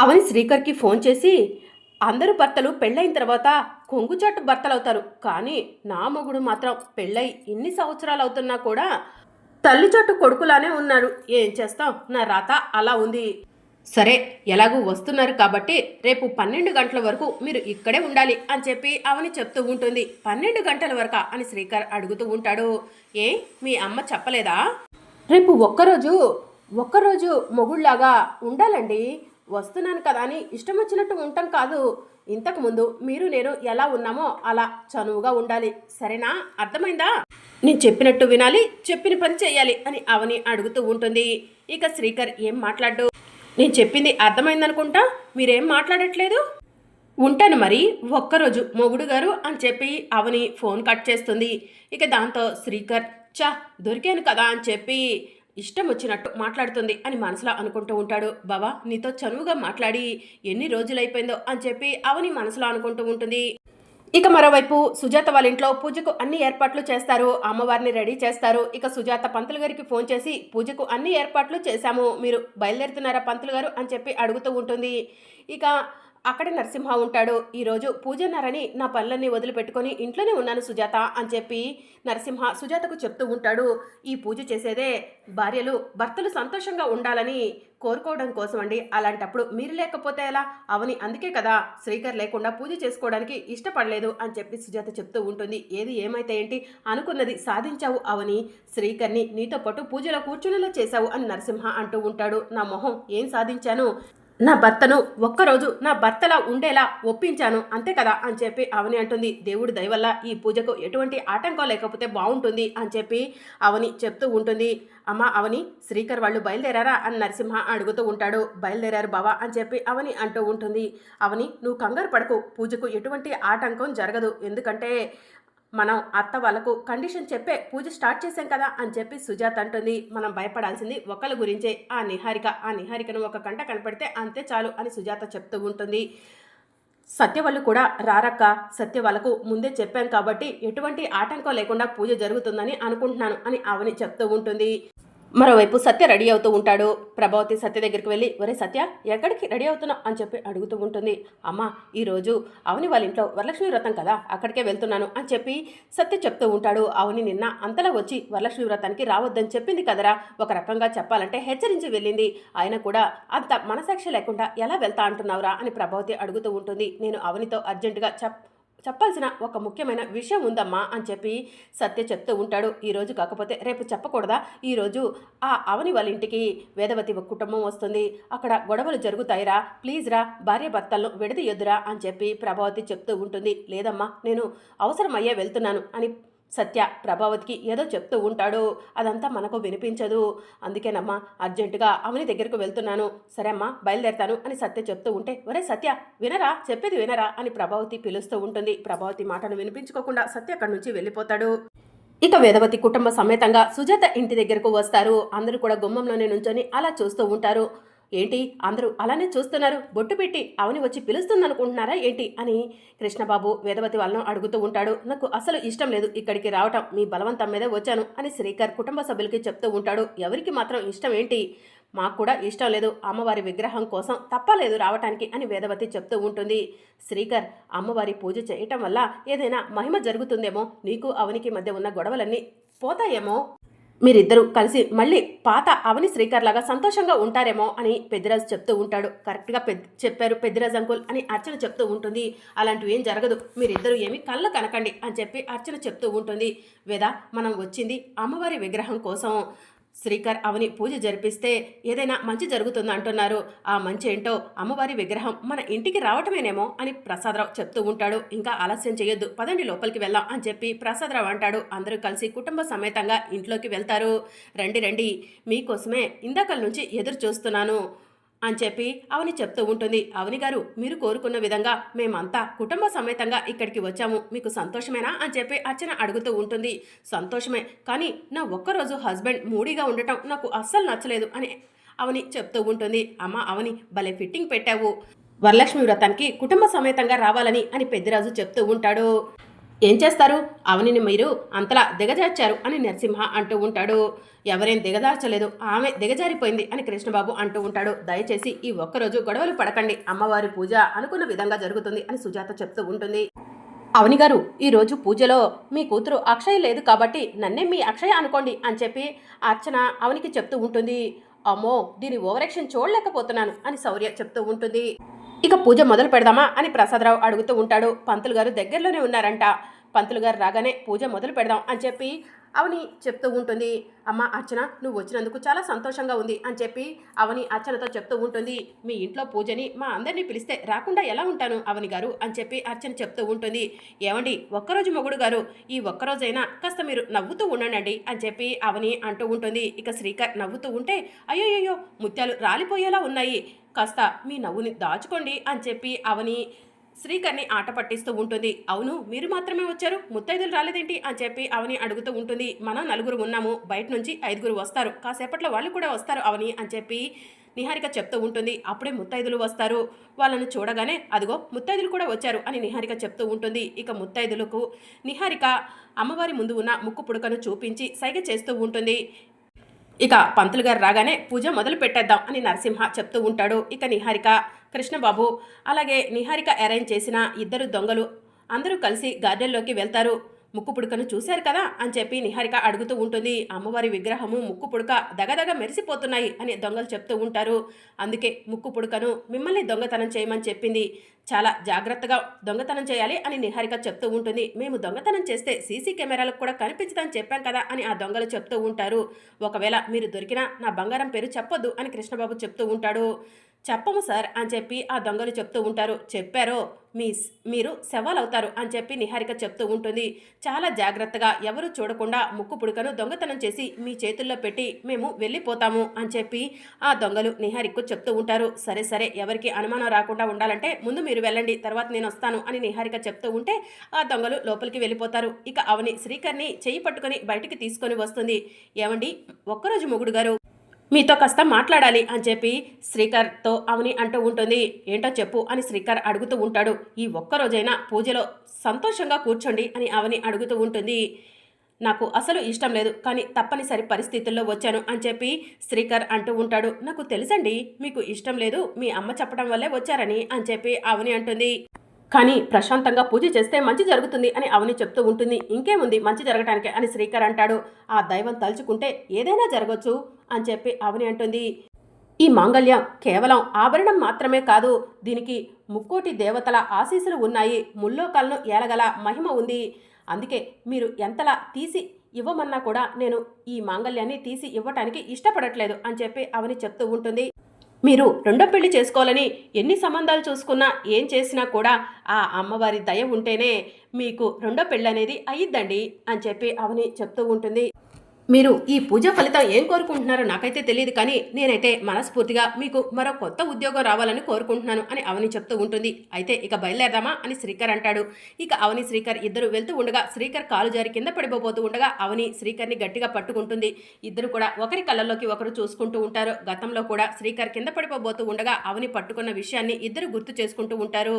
అవని శ్రీకర్కి phone చేసి అందరు భర్తలు పెళ్ళైన తర్వాత కొంగుచాటు భర్తలు అవుతారు కానీ నా మొగుడు మాత్రం పెళ్ళై ఇన్ని సంవత్సరాలు అవుతున్నా కూడా తల్లి చాటు కొడుకులానే ఉన్నారు ఏం చేస్తాం? నా రాత అలా ఉంది. సరే ఎలాగూ వస్తున్నారు కాబట్టి రేపు పన్నెండు గంటల వరకు మీరు ఇక్కడే ఉండాలి అని చెప్పి అవని చెప్తూ ఉంటుంది. పన్నెండు గంటల వరకు అని శ్రీకర్ అడుగుతూ ఉంటాడు. ఏ మీ అమ్మ చెప్పలేదా? రేపు ఒక్కరోజు ఒక్కరోజు మొగుళ్ళలాగా ఉండాలండి. వస్తున్నాను కదా అని ఇష్టం వచ్చినట్టు ఉంటాం కాదు. ఇంతకుముందు మీరు నేను ఎలా ఉన్నామో అలా చనువుగా ఉండాలి. సరేనా? అర్థమైందా? నేను చెప్పినట్టు వినాలి చెప్పిన పని చేయాలి అని అవని అడుగుతూ ఉంటుంది. ఇక శ్రీకర్ ఏం మాట్లాడు? నేను చెప్పింది అర్థమైందనుకుంటా? మీరేం మాట్లాడట్లేదు? ఉంటాను మరి ఒక్కరోజు మొగుడు గారు అని చెప్పి అవని ఫోన్ కట్ చేస్తుంది. ఇక దాంతో శ్రీకర్ చా దొరికాను కదా అని చెప్పి ఇష్టం వచ్చినట్టు మాట్లాడుతుంది అని మనసులో అనుకుంటూ ఉంటాడు. బాబా నీతో చనువుగా మాట్లాడి ఎన్ని రోజులైపోయిందో అని చెప్పి అవని మనసులో అనుకుంటూ ఉంటుంది. ఇక మరోవైపు సుజాత వాళ్ళ ఇంట్లో పూజకు అన్ని ఏర్పాట్లు చేస్తారు. అమ్మవారిని రెడీ చేస్తారు. ఇక సుజాత పంతులు గారికి ఫోన్ చేసి పూజకు అన్ని ఏర్పాట్లు చేశాము. మీరు బయలుదేరుతున్నారా పంతులు గారు? అని చెప్పి అడుగుతూ ఉంటుంది. ఇక అక్కడే నరసింహ ఉంటాడు. ఈరోజు పూజన్నారని నా పనులన్నీ వదిలిపెట్టుకొని ఇంట్లోనే ఉన్నాను సుజాత అని చెప్పి నరసింహ సుజాతకు చెప్తూ ఉంటాడు. ఈ పూజ చేసేదే భార్యలు భర్తలు సంతోషంగా ఉండాలని కోరుకోవడం కోసం అండి అలాంటప్పుడు మీరు లేకపోతే ఎలా? అవని అందుకే కదా శ్రీకర్ లేకుండా పూజ చేసుకోవడానికి ఇష్టపడలేదు అని చెప్పి సుజాత చెప్తూ ఉంటుంది. ఏది ఏమైతే ఏంటి అనుకున్నది సాధించావు అవని. శ్రీకర్ని నీతో పాటు పూజలో కూర్చునేలా చేశావు అని నరసింహ అంటూ ఉంటాడు. నా మొహం ఏం సాధించాను? నా భర్తను ఒక్కరోజు నా భర్తలా ఉండేలా ఒప్పించాను అంతే కదా అని చెప్పి అవని అంటుంది. దేవుడి దయవల్ల ఈ పూజకు ఎటువంటి ఆటంకం లేకపోతే బాగుంటుంది అని చెప్పి అవని చెప్తూ ఉంటుంది. అమ్మ అవని శ్రీకర్ వాళ్ళు బయలుదేరారా అని నరసింహ అడుగుతూ ఉంటాడు. బయలుదేరారు బావా అని చెప్పి అవని అంటూ ఉంటుంది. అవని నువ్వు కంగారు పడకు. పూజకు ఎటువంటి ఆటంకం జరగదు. ఎందుకంటే మనం అత్త వాళ్ళకు కండిషన్ చెప్పే పూజ స్టార్ట్ చేశాం కదా అని చెప్పి సుజాత అంటుంది. మనం భయపడాల్సింది ఒకళ్ళ గురించే. ఆ నిహారిక ఆ నిహారికను ఒక కంట కనపడితే అంతే చాలు అని సుజాత చెప్తూ ఉంటుంది. సత్య వాళ్ళు కూడా రారక్క సత్య వాళ్ళకు ముందే చెప్పాం కాబట్టి ఎటువంటి ఆటంకం లేకుండా పూజ జరుగుతుందని అనుకుంటున్నాను అని అవని చెప్తూ ఉంటుంది. మరోవైపు సత్య రెడీ అవుతూ ఉంటాడు. ప్రభావతి సత్య దగ్గరికి వెళ్ళి ఒరే సత్య ఎక్కడికి రెడీ అవుతున్నావు? అని చెప్పి అడుగుతూ ఉంటుంది. అమ్మ ఈరోజు అవని వాళ్ళ ఇంట్లో వరలక్ష్మి వ్రతం కదా అక్కడికే వెళ్తున్నాను అని చెప్పి సత్య చెప్తూ ఉంటాడు. అవని నిన్న అంతలా వచ్చి వరలక్ష్మి వ్రతానికి రావద్దని చెప్పింది కదరా ఒక రకంగా చెప్పాలంటే హెచ్చరించి వెళ్ళింది. ఆయన కూడా అంత మనసాక్షి లేకుండా ఎలా వెళ్తా అంటున్నావురా? అని ప్రభావతి అడుగుతూ ఉంటుంది. నేను అవనితో అర్జెంటుగా చెప్ చెప్పాల్సిన ఒక ముఖ్యమైన విషయం ఉందమ్మా అని చెప్పి సత్య చెప్తూ ఉంటాడు. ఈరోజు కాకపోతే రేపు చెప్పకూడదా? ఈరోజు ఆ అవని వాళ్ళ ఇంటికి వేదవతి ఒక కుటుంబం వస్తుంది. అక్కడ గొడవలు జరుగుతాయిరా. ప్లీజ్ రా భార్య భర్తలను విడదీయొద్దురా అని చెప్పి ప్రభావతి చెప్తూ ఉంటుంది. లేదమ్మా నేను అవసరమయ్యే వెళ్తున్నాను అని సత్య ప్రభావతికి ఏదో చెప్తూ ఉంటాడు. అదంతా మనకు వినిపించదు. అందుకేనమ్మా అర్జెంటుగా అవని దగ్గరకు వెళ్తున్నాను. సరే అమ్మా బయలుదేరతాను అని సత్య చెప్తూ ఉంటే ఒరే సత్య వినరా? చెప్పేది వినరా? అని ప్రభావతి పిలుస్తూ ఉంటుంది. ప్రభావతి మాటను వినిపించుకోకుండా సత్య అక్కడి నుంచి వెళ్ళిపోతాడు. ఇక వేదవతి కుటుంబ సమేతంగా సుజాత ఇంటి దగ్గరకు వస్తారు. అందరూ కూడా గుమ్మంలోనే నుంచొని అలా చూస్తూ ఉంటారు. ఏంటి అందరూ అలానే చూస్తున్నారు? బొట్టు పెట్టి అవని వచ్చి పిలుస్తుందనుకుంటున్నారా ఏంటి? అని కృష్ణబాబు వేదవతి వాళ్ళను అడుగుతూ ఉంటాడు. నాకు అసలు ఇష్టం లేదు ఇక్కడికి రావటం. మీ బలవంతం మీదే వచ్చాను అని శ్రీకర్ కుటుంబ సభ్యులకి చెప్తూ ఉంటాడు. ఎవరికి మాత్రం ఇష్టం ఏంటి? మాకు కూడా ఇష్టం లేదు. అమ్మవారి విగ్రహం కోసం తప్పలేదు రావటానికి అని వేదవతి చెప్తూ ఉంటుంది. శ్రీకర్ అమ్మవారి పూజ చేయటం వల్ల ఏదైనా మహిమ జరుగుతుందేమో? నీకు అవనికి మధ్య ఉన్న గొడవలన్నీ పోతాయేమో? మీరిద్దరూ కలిసి మళ్ళీ పాత అవని శ్రీకర్ లాగా సంతోషంగా ఉంటారేమో అని పెద్దిరాజు చెప్తూ ఉంటాడు. కరెక్ట్గా పెద్ద చెప్పారు పెద్దిరాజు అంకుల్ అని అర్చన చెప్తూ ఉంటుంది. అలాంటివి ఏం జరగదు. మీరిద్దరూ ఏమి కళ్ళు కనకండి అని చెప్పి అర్చన చెప్తూ ఉంటుంది. వేద మనం వచ్చింది అమ్మవారి విగ్రహం కోసం. శ్రీకర్ అవని పూజ జరిపిస్తే ఏదైనా మంచి జరుగుతుంది అంటున్నారు. ఆ మంచి ఏంటో అమ్మవారి విగ్రహం మన ఇంటికి రావటమేనేమో అని ప్రసాదరావు చెప్తూ ఉంటాడు. ఇంకా ఆలస్యం చేయొద్దు. పదండి లోపలికి వెళ్దాం అని చెప్పి ప్రసాదరావు అంటాడు. అందరూ కలిసి కుటుంబ సమేతంగా ఇంట్లోకి వెళ్తారు. రండి రండి. మీకోసమే ఇందాకల నుంచి ఎదురు చూస్తున్నాను. అని చెప్పి అవని చెప్తూ ఉంటుంది. అవని గారు మీరు కోరుకున్న విధంగా మేమంతా కుటుంబ సమేతంగా ఇక్కడికి వచ్చాము. మీకు సంతోషమేనా అని చెప్పి అర్చన అడుగుతూ ఉంటుంది. సంతోషమే కానీ నా ఒక్కరోజు హస్బెండ్ మూడీగా ఉండటం నాకు అస్సలు నచ్చలేదు అని అవని చెప్తూ ఉంటుంది. అమ్మ అవని భలే ఫిట్టింగ్ పెట్టావు. వరలక్ష్మి వ్రతానికి కుటుంబ సమేతంగా రావాలని అని పెద్దిరాజు చెప్తూ ఉంటాడు. ఏం చేస్తారు? అవనిని మీరు అంతలా దిగజార్చారు అని నరసింహ అంటూ ఉంటాడు. ఎవరేం దిగజార్చలేదు. ఆమె దిగజారిపోయింది అని కృష్ణబాబు అంటూ ఉంటాడు. దయచేసి ఈ ఒక్కరోజు గొడవలు పడకండి. అమ్మవారి పూజ అనుకున్న విధంగా జరుగుతుంది అని సుజాత చెప్తూ ఉంటుంది. అవని గారు ఈరోజు పూజలో మీ కూతురు అక్షయ లేదు కాబట్టి నన్నే మీ అక్షయ అనుకోండి అని చెప్పి అర్చన అవనికి చెప్తూ ఉంటుంది. అమ్మో దీని ఓవరాక్షన్ చూడలేకపోతున్నాను అని శౌర్య చెప్తూ ఉంటుంది. ఇక పూజ మొదలు పెడదామా అని ప్రసాదరావు అడుగుతూ ఉంటాడు. పంతులు గారు దగ్గరలోనే ఉన్నారంట. పంతులు గారు రాగానే పూజ మొదలు పెడదాం అని చెప్పి అవని చెప్తూ ఉంటుంది. అమ్మ అర్చన నువ్వు వచ్చినందుకు చాలా సంతోషంగా ఉంది అని చెప్పి అవని అర్చనతో చెప్తూ ఉంటుంది. మీ ఇంట్లో పూజని మా అందరినీ పిలిస్తే రాకుండా ఎలా ఉంటాను అవని గారు అని చెప్పి అర్చన చెప్తూ ఉంటుంది. ఏమండి ఒక్కరోజు మొగుడు గారు ఈ ఒక్కరోజైనా కాస్త మీరు నవ్వుతూ ఉండండి అని చెప్పి అవని అంటూ ఉంటుంది. ఇక శ్రీకర్ నవ్వుతూ ఉంటే అయ్యోయ్యో ముత్యాలు రాలిపోయేలా ఉన్నాయి. కాస్త మీ నవ్వుని దాచుకోండి అని చెప్పి అవని శ్రీకర్ని ఆట పట్టిస్తూ ఉంటుంది. అవును మీరు మాత్రమే వచ్చారు. ముత్తైదులు రాలేదేంటి? అని చెప్పి అవని అడుగుతూ ఉంటుంది. మనం నలుగురు ఉన్నాము. బయట నుంచి ఐదుగురు వస్తారు. కాసేపట్లో వాళ్ళు కూడా వస్తారు అవని అని చెప్పి నిహారిక చెప్తూ ఉంటుంది. అప్పుడే ముత్తైదులు వస్తారు. వాళ్ళను చూడగానే అదిగో ముత్తైదులు కూడా వచ్చారు అని నిహారిక చెప్తూ ఉంటుంది. ఇక ముత్తైదులకు నిహారిక అమ్మవారి ముందు ఉన్న ముక్కు పుడకను చూపించి సైగ చేస్తూ ఉంటుంది. ఇక పంతులు గారు రాగానే పూజ మొదలు పెట్టేద్దాం అని నరసింహ చెప్తూ ఉంటాడు. ఇక నిహారిక కృష్ణబాబు అలాగే నిహారిక అరేంజ్ చేసిన ఇద్దరు దొంగలు అందరూ కలిసి గార్డెన్లోకి వెళ్తారు. ముక్కు పుడకను చూశారు కదా అని చెప్పి నిహారిక అడుగుతూ ఉంటుంది. అమ్మవారి విగ్రహము ముక్కు పుడక దగదగ మెరిసిపోతున్నాయి అని దొంగలు చెప్తూ ఉంటారు. అందుకే ముక్కు పుడకను మిమ్మల్ని దొంగతనం చేయమని చెప్పింది. చాలా జాగ్రత్తగా దొంగతనం చేయాలి అని నిహారిక చెప్తూ ఉంటుంది. మేము దొంగతనం చేస్తే సీసీ కెమెరాలకు కూడా కనిపించదని చెప్పాం కదా అని ఆ దొంగలు చెప్తూ ఉంటారు. ఒకవేళ మీరు దొరికినా నా బంగారం పేరు చెప్పొద్దు అని కృష్ణబాబు చెప్తూ ఉంటాడు. చెప్పము సార్ అని చెప్పి ఆ దొంగలు చెప్తూ ఉంటారు. చెప్పారో మీ మీరు శవాలవుతారు అని చెప్పి నిహారిక చెప్తూ ఉంటుంది. చాలా జాగ్రత్తగా ఎవరు చూడకుండా ముక్కు పుడకను దొంగతనం చేసి మీ చేతుల్లో పెట్టి మేము వెళ్ళిపోతాము అని చెప్పి ఆ దొంగలు నిహారికకు చెప్తూ ఉంటారు. సరే సరే ఎవరికి అనుమానం రాకుండా ఉండాలంటే ముందు మీరు వెళ్ళండి తర్వాత నేను వస్తాను అని నిహారిక చెప్తూ ఉంటే ఆ దొంగలు లోపలికి వెళ్ళిపోతారు. ఇక అవని శ్రీకర్ని చేయి పట్టుకొని బయటికి తీసుకొని వస్తుంది. ఏమండి? ఒక్కరోజు మొగుడు గారు. మీతో కాస్త మాట్లాడాలి అని చెప్పి శ్రీకర్తో అవని అంటూ ఉంటుంది. ఏంటో చెప్పు అని శ్రీకర్ అడుగుతూ ఉంటాడు. ఈ ఒక్కరోజైనా పూజలో సంతోషంగా కూర్చోండి అని అవని అడుగుతూ ఉంటుంది. నాకు అసలు ఇష్టం లేదు కానీ తప్పనిసరి పరిస్థితుల్లో వచ్చాను అని చెప్పి శ్రీకర్ అంటూ ఉంటాడు. నాకు తెలుసండి మీకు ఇష్టం లేదు మీ అమ్మ చెప్పడం వల్లే వచ్చారని అని చెప్పి అవని అంటుంది. కానీ ప్రశాంతంగా పూజ చేస్తే మంచి జరుగుతుంది అని అవని చెప్తూ ఉంటుంది. ఇంకేముంది? మంచి జరగటానికి అని శ్రీకర్ అంటాడు. ఆ దైవం తలుచుకుంటే ఏదైనా జరగచ్చు అని చెప్పి అవని అంటుంది. ఈ మాంగళ్యం కేవలం ఆభరణం మాత్రమే కాదు దీనికి ముక్కోటి దేవతల ఆశీస్సులు ఉన్నాయి. ముల్లోకాలను ఏలగల మహిమ ఉంది. అందుకే మీరు ఎంతలా తీసి ఇవ్వమన్నా కూడా నేను ఈ మాంగళ్యాన్ని తీసి ఇవ్వటానికి ఇష్టపడట్లేదు అని చెప్పి అవని చెప్తూ ఉంటుంది. మీరు రెండో పెళ్ళి చేసుకోవాలని ఎన్ని సంబంధాలు చూసుకున్నా ఏం చేసినా కూడా ఆ అమ్మవారి దయ ఉంటేనే మీకు రెండో పెళ్ళి అనేది అయ్యిద్దండి అని చెప్పి అవని చెప్తూ ఉంటుంది. మీరు ఈ పూజ ఫలితం ఏం కోరుకుంటున్నారో నాకైతే తెలియదు కానీ నేనైతే మనస్ఫూర్తిగా మీకు మరో కొత్త ఉద్యోగం రావాలని కోరుకుంటున్నాను అని అవని చెప్తూ ఉంటుంది. అయితే ఇక బయలుదేరదామా అని శ్రీకర్ అంటాడు. ఇక అవని శ్రీకర్ ఇద్దరు వెళ్తూ ఉండగా శ్రీకర్ కాలు జారి కింద పడిపోబోతూ ఉండగా అవని శ్రీకర్ని గట్టిగా పట్టుకుంటుంది. ఇద్దరు కూడా ఒకరి కళ్ళల్లోకి ఒకరు చూసుకుంటూ ఉంటారు. గతంలో కూడా శ్రీకర్ కింద పడిపోబోతూ ఉండగా అవని పట్టుకున్న విషయాన్ని ఇద్దరు గుర్తు చేసుకుంటూ ఉంటారు.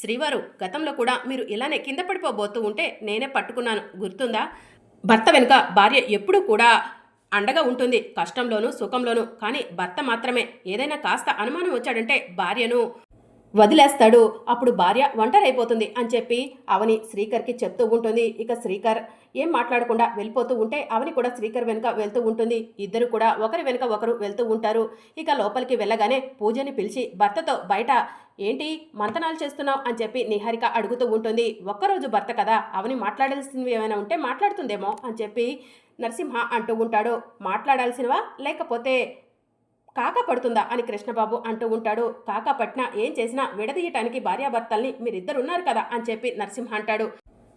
శ్రీవారు గతంలో కూడా మీరు ఇలానే కింద పడిపోబోతూ ఉంటే నేనే పట్టుకున్నాను. గుర్తుందా? భర్త వెనుక భార్య ఎప్పుడూ కూడా అండగా ఉంటుంది. కష్టంలోనూ సుఖంలోనూ. కానీ భర్త మాత్రమే. ఏదైనా కాస్త అనుమానం వచ్చాడంటే భార్యను వదిలేస్తాడు. అప్పుడు భార్య ఒంటరైపోతుంది అని చెప్పి అవని శ్రీకర్కి చెప్తూ ఉంటుంది. ఇక శ్రీకర్ ఏం మాట్లాడకుండా వెళ్ళిపోతూ ఉంటే అవని కూడా శ్రీకర్ వెనుక వెళ్తూ ఉంటుంది. ఇద్దరు కూడా ఒకరి వెనుక ఒకరు వెళ్తూ ఉంటారు. ఇక లోపలికి వెళ్ళగానే పూజని పిలిచి భర్తతో బయట ఏంటి మంతనాలు చేస్తున్నావు? అని చెప్పి నిహారిక అడుగుతూ ఉంటుంది. ఒక్కరోజు భర్త కదా అవని మాట్లాడాల్సినవి ఏమైనా ఉంటే మాట్లాడుతుందేమో అని చెప్పి నరసింహ అంటూ ఉంటాడు. మాట్లాడాల్సినవా? లేకపోతే కాక పడుతుందా అని కృష్ణబాబు అంటూ ఉంటాడు. కాక పట్న ఏం చేసినా విడదీయటానికి భార్యాభర్తల్ని మీరిద్దరున్నారు కదా అని చెప్పి నరసింహ అంటాడు.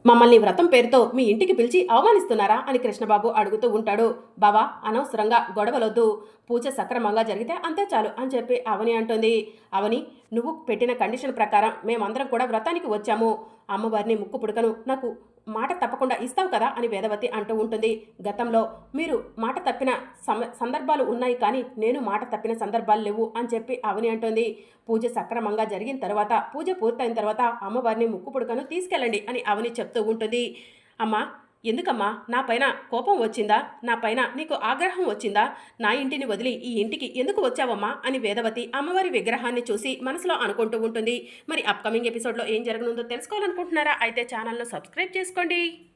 మమ్మల్ని వ్రతం పేరుతో మీ ఇంటికి పిలిచి అవమానిస్తున్నారా అని కృష్ణబాబు అడుగుతూ ఉంటాడు. బావా అనవసరంగా గొడవలొద్దు. పూజ సక్రమంగా జరిగితే అంతే చాలు అని చెప్పి అవని అంటుంది. అవని నువ్వు పెట్టిన కండిషన్ ప్రకారం మేమందరం కూడా వ్రతానికి వచ్చాము. అమ్మవారిని ముక్కు పుడకను నాకు మాట తప్పకుండా ఇస్తావు కదా అని వేదవతి అంటూ ఉంటుంది. గతంలో మీరు మాట తప్పిన సమ సందర్భాలు ఉన్నాయి కానీ నేను మాట తప్పిన సందర్భాలు లేవు అని చెప్పి అవని అంటుంది. పూజ సక్రమంగా జరిగిన తర్వాత పూజ పూర్తయిన తర్వాత అమ్మవారిని ముక్కు పుడకను తీసుకెళ్ళండి అని అవని చెప్తూ ఉంటుంది. అమ్మ ఎందుకమ్మా? నా పైన కోపం వచ్చిందా? నా పైన నీకు ఆగ్రహం వచ్చిందా? నా ఇంటిని వదిలి ఈ ఇంటికి ఎందుకు వచ్చావమ్మా? అని వేదవతి అమ్మవారి విగ్రహాన్ని చూసి మనసులో అనుకుంటూ ఉంటుంది. మరి అప్కమింగ్ ఎపిసోడ్లో ఏం జరగనుందో తెలుసుకోవాలనుకుంటున్నారా? అయితే ఛానల్ను సబ్స్క్రైబ్ చేసుకోండి.